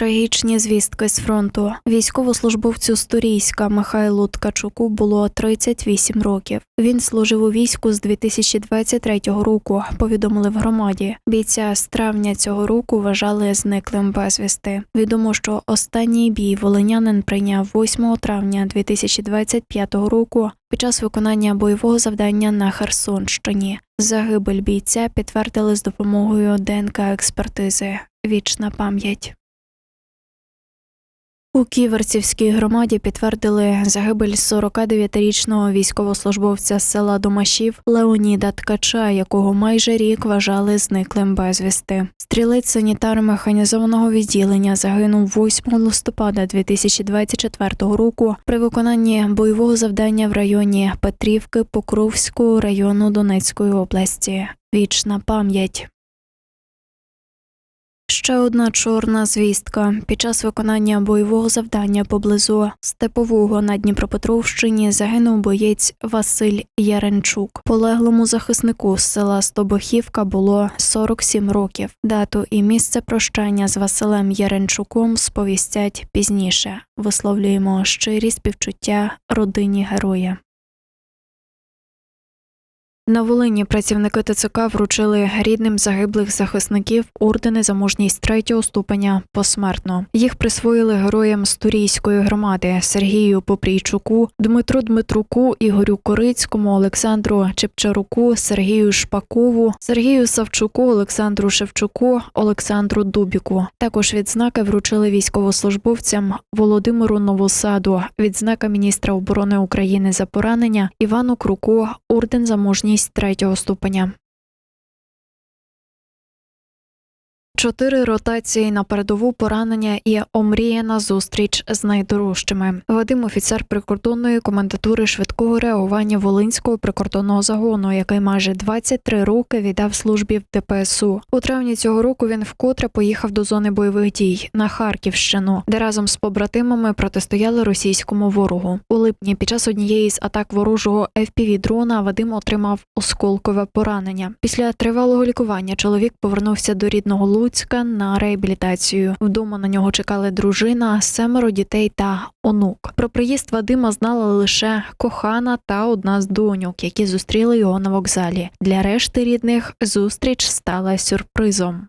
Трагічні звістки з фронту. Військовослужбовцю Сторійська Михайлу Ткачуку було 38 років. Він служив у війську з 2023 року. Повідомили в громаді. Бійця з травня цього року вважали зниклим безвісти. Відомо, що останній бій волинянин прийняв 8 травня 2025 року під час виконання бойового завдання на Херсонщині. Загибель бійця підтвердили з допомогою ДНК експертизи. Вічна пам'ять. У Ківерцівській громаді підтвердили загибель 49-річного військовослужбовця з села Домашів Леоніда Ткача, якого майже рік вважали зниклим безвісти. Стрілець санітар механізованого відділення загинув 8 листопада 2024 року при виконанні бойового завдання в районі Петрівки Покровського району Донецької області. Вічна пам'ять. Ще одна чорна звістка. Під час виконання бойового завдання поблизу Степового на Дніпропетровщині загинув боєць Василь Яренчук. Полеглому захиснику з села Стобохівка було 47 років. Дату і місце прощання з Василем Яренчуком сповістять пізніше. Висловлюємо щирі співчуття родині героя. На Волині працівники ТЦК вручили рідним загиблих захисників ордени за мужність третього ступеня посмертно. Їх присвоїли героям Сторійської громади Сергію Попрійчуку, Дмитру Дмитруку, Ігорю Корицькому, Олександру Чепчаруку, Сергію Шпакову, Сергію Савчуку, Олександру Шевчуку, Олександру Дубіку. Також відзнаки вручили військовослужбовцям Володимиру Новосаду, відзнака міністра оборони України за поранення Івану Круку, орден за мужність третього ступеня. Чотири ротації на передову поранення і омріяна зустріч з найдорожчими. Вадим офіцер прикордонної комендатури швидкого реагування Волинського прикордонного загону, який майже 23 роки віддав службі в ДПСУ. У травні цього року він вкотре поїхав до зони бойових дій на Харківщину, де разом з побратимами протистояли російському ворогу. У липні під час однієї з атак ворожого fpv дрона Вадим отримав осколкове поранення. Після тривалого лікування чоловік повернувся до рідного Луцька на реабілітацію. Вдома на нього чекали дружина, семеро дітей та онук. Про приїзд Вадима знала лише кохана та одна з доньок, які зустріли його на вокзалі. Для решти рідних зустріч стала сюрпризом.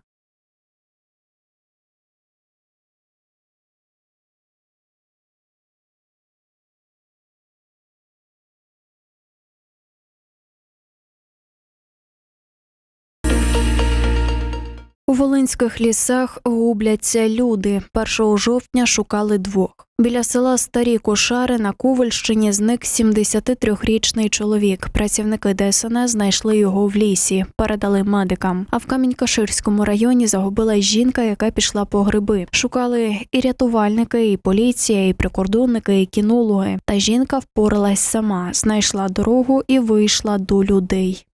У волинських лісах губляться люди. 1 жовтня шукали двох. Біля села Старі Кошари на Ковальщині зник 73-річний чоловік. Працівники ДСНС знайшли його в лісі, передали медикам. А в Камінь-Каширському районі загубила жінка, яка пішла по гриби. Шукали і рятувальники, і поліція, і прикордонники, і кінологи. Та жінка впоралась сама, знайшла дорогу і вийшла до людей.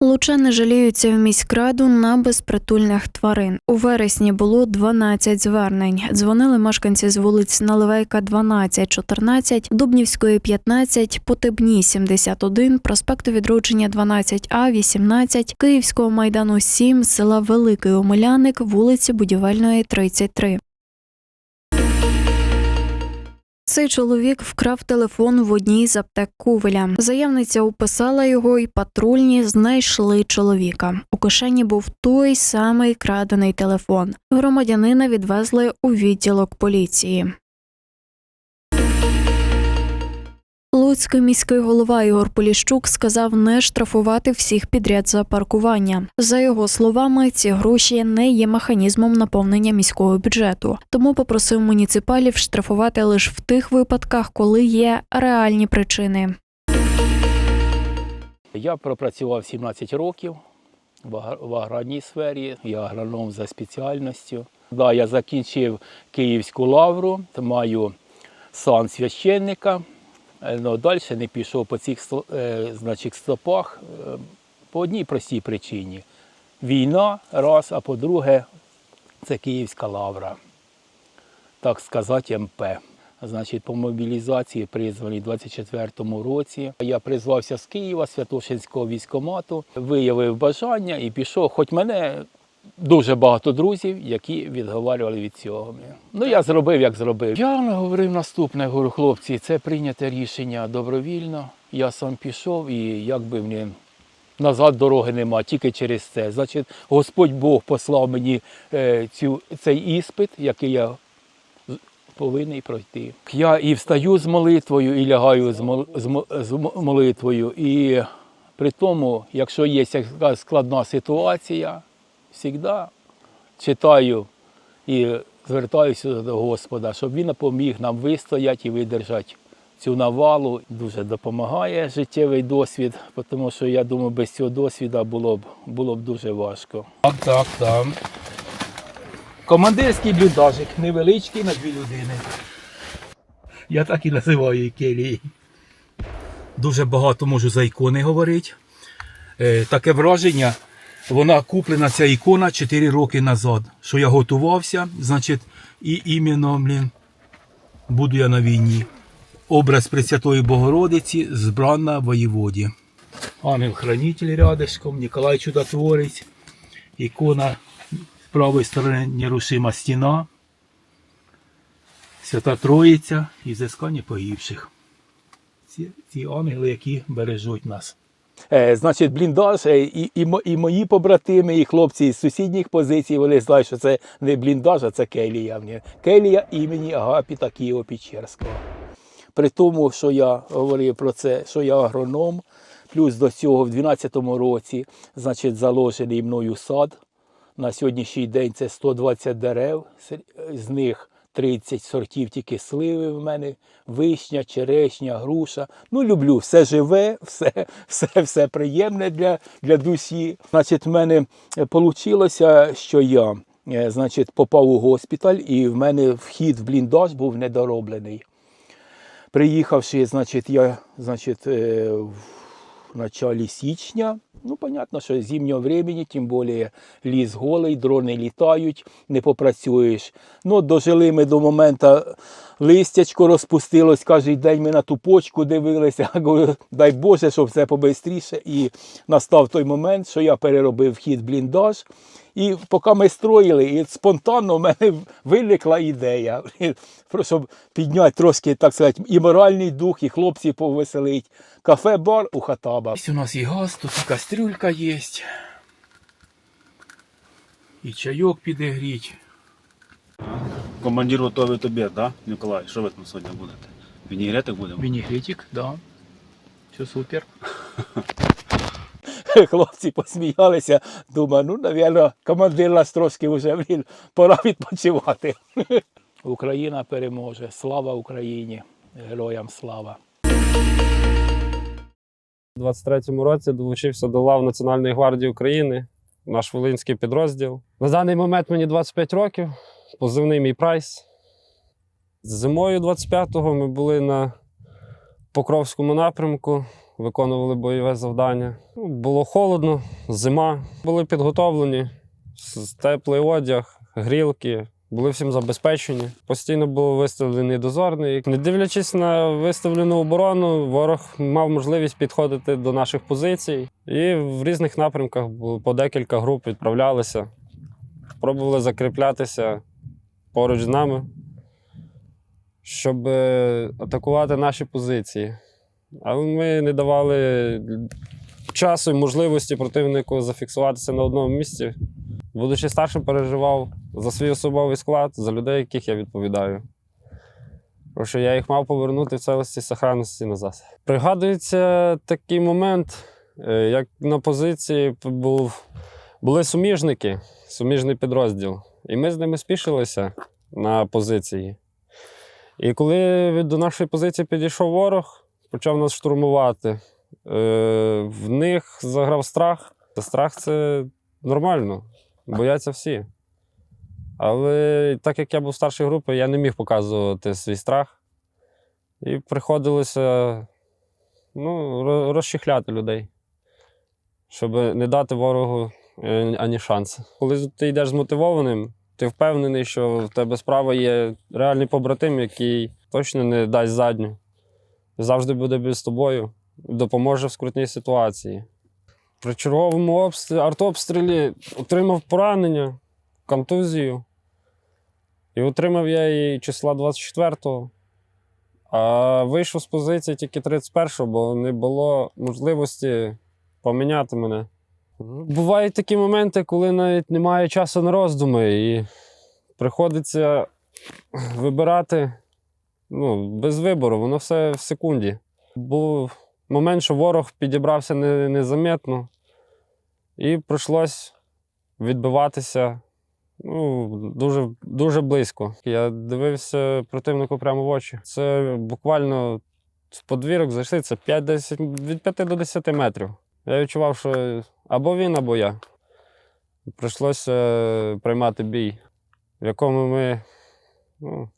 Лучани жаліються в міськраду на безпритульних тварин. У вересні було 12 звернень. Дзвонили мешканці з вулиць Наливайка 12, 14, Дубнівської 15, Потебні 71, проспекту Відродження 12А, 18, Київського майдану 7, села Великий Омеляник, вулиці Будівельної 33. Цей чоловік вкрав телефон в одній з аптек Кувеля. Заявниця описала його, і патрульні знайшли чоловіка. У кишені був той самий крадений телефон. Громадянина відвезли у відділок поліції. Луцький міський голова Ігор Поліщук сказав не штрафувати всіх підряд за паркування. За його словами, ці гроші не є механізмом наповнення міського бюджету, тому попросив муніципалів штрафувати лише в тих випадках, коли є реальні причини. Я пропрацював 17 років в агр- в аграрній сфері, я агроном за спеціальністю. Да, я закінчив Київську лавру, маю сан священника, але далі не пішов по цих е, значить, стопах е, по одній простій причині. Війна, раз, а по-друге, це Київська лавра, так сказати, МП. Значить, по мобілізації призваний у 24-му році. Я призвався з Києва, Святошинського військомату, виявив бажання і пішов. Хоч мене дуже багато друзів, які відговарювали від цього. Ну, я зробив, як зробив. Я говорив наступне, говорю, хлопці, це прийняте рішення добровільно. Я сам пішов і якби мені назад дороги нема, тільки через це. Значить, Господь Бог послав мені е, цю, цей іспит, який я повинен пройти. Я і встаю з молитвою, і лягаю з, мол, з молитвою. І при тому, якщо є якась складна ситуація, завжди читаю і звертаюся до Господа, щоб він допоміг нам вистояти і видержати цю навалу. Дуже допомагає життєвий досвід, тому що я думаю, без цього досвіду було б, було б дуже важко. Так, так, так. Командирський бліндажик, невеличкий на дві людини. Я так і називаю її келії. Дуже багато можу за ікони говорити. Е, таке враження, вона куплена ця ікона 4 роки назад. Що я готувався, значить, і іменно, блін, буду я на війні. Образ Пресвятої Богородиці збрана воєводі. Ангел-хранитель рядышком, Ніколай Чудотворець, ікона з правої сторони нерушима стіна, Свята Троїця і зискання погибших. Ці, ці ангели, які бережуть нас. Е, значить, бліндаж, е, і, і, і мої побратими, і хлопці з сусідніх позицій, вони знають, що це не бліндаж, а це келія. Келія імені Агапіта Києво-Печерського. При тому, що я говорив про це, що я агроном, плюс до цього в 12-му році, значить, заложений мною сад. На сьогоднішній день це 120 дерев, з них 30 сортів тільки сливи в мене, вишня, черешня, груша. Ну, люблю все живе, все, все, все приємне для, для душі. Значить, в мене вийшло, що я е, значить, попав у госпіталь, і в мене вхід в бліндаж був недороблений. Приїхавши, значить, я значить, е, в началі січня, ну, понятно, що зимнього времени, тим більше ліс голий, дрони літають, не попрацюєш. Ну, дожили ми до моменту, листячко розпустилось, кожен день ми на ту почку дивилися, говорю, дай Боже, щоб все побистріше. І настав той момент, що я переробив вхід бліндаж. І поки ми строїли, і спонтанно в мене виникла ідея, про- щоб підняти трошки, так сказати, і моральний дух, і хлопців повеселить. Кафе-бар у Хатаба. Ось у нас і газ, тут і кастрюлька є. І чайок підігріть. Командир готовить обід, да, Николай? Що ви там сьогодні будете? Вінігретик будемо? Вінігретик, да. Все супер. Хлопці посміялися. Думаю, ну, навірно, командир нас трошки вже блін, пора відпочивати. Україна переможе. Слава Україні! Героям слава! У 23-му році долучився до лав Національної гвардії України, наш волинський підрозділ. На даний момент мені 25 років, позивний мій прайс. Зимою 25-го ми були на Покровському напрямку, виконували бойове завдання. Ну, Було холодно, зима. Були підготовлені, теплий одяг, грілки. Були всім забезпечені. Постійно був виставлений дозорний. Не дивлячись на виставлену оборону, ворог мав можливість підходити до наших позицій. І в різних напрямках було по декілька груп відправлялися, пробували закріплятися поруч з нами, щоб е, атакувати наші позиції. Але ми не давали часу і можливості противнику зафіксуватися на одному місці. Будучи старшим, переживав за свій особовий склад, за людей, яких я відповідаю. Тому що я їх мав повернути в цілості сохранності назад. Пригадується такий момент, е, як на позиції був, були суміжники, суміжний підрозділ. І ми з ними спішилися на позиції. І коли до нашої позиції підійшов ворог, почав нас штурмувати, е, в них заграв страх. Страх це нормально, бояться всі. Але так як я був старшої групи, я не міг показувати свій страх. І приходилося ну, ро- розчехляти людей, щоб не дати ворогу е, ані шансу. Коли ти йдеш змотивованим, ти впевнений, що в тебе справа є реальний побратим, який точно не дасть задню. Завжди буде з тобою, допоможе в скрутній ситуації. При черговому обстрілі, артобстрілі отримав поранення, контузію. І отримав я її числа 24-го. А вийшов з позиції тільки 31-го, бо не було можливості поміняти мене. Бувають такі моменти, коли навіть немає часу на роздуми, і приходиться вибирати ну, без вибору, воно все в секунді. Був момент, що ворог підібрався не- незаметно, і прийшлось відбиватися ну, дуже, дуже близько. Я дивився противнику прямо в очі. Це буквально в подвірок зайшли, це 5-10, від 5 до 10 метрів. Я відчував, що або він, або я. Прийшлося е, приймати бій, в якому ми ну,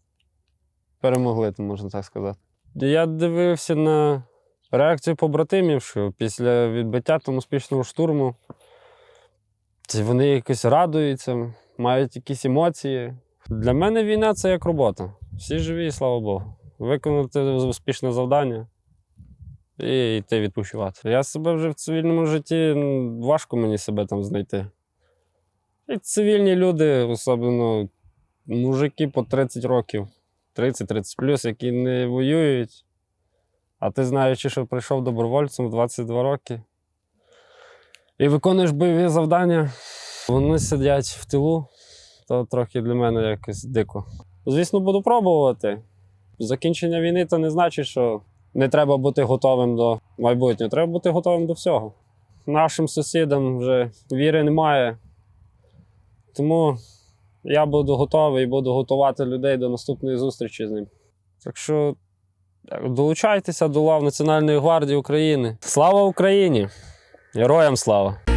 перемогли, то можна так сказати. Я дивився на реакцію побратимів, що після відбиття там успішного штурму вони якось радуються, мають якісь емоції. Для мене війна це як робота. Всі живі, слава Богу. Виконати успішне завдання і йти відпочивати. Я себе вже в цивільному житті важко мені себе там знайти. І цивільні люди, особливо мужики по 30 років, 30-30 плюс, які не воюють. А ти знаючи, що прийшов добровольцем в 22 роки і виконуєш бойові завдання, вони сидять в тилу, то трохи для мене якось дико. Звісно, буду пробувати. Закінчення війни це не значить, що не треба бути готовим до майбутнього. Треба бути готовим до всього. Нашим сусідам вже віри немає. Тому я буду готовий і буду готувати людей до наступної зустрічі з ним. Так що долучайтеся до лав Національної гвардії України. Слава Україні! Героям слава!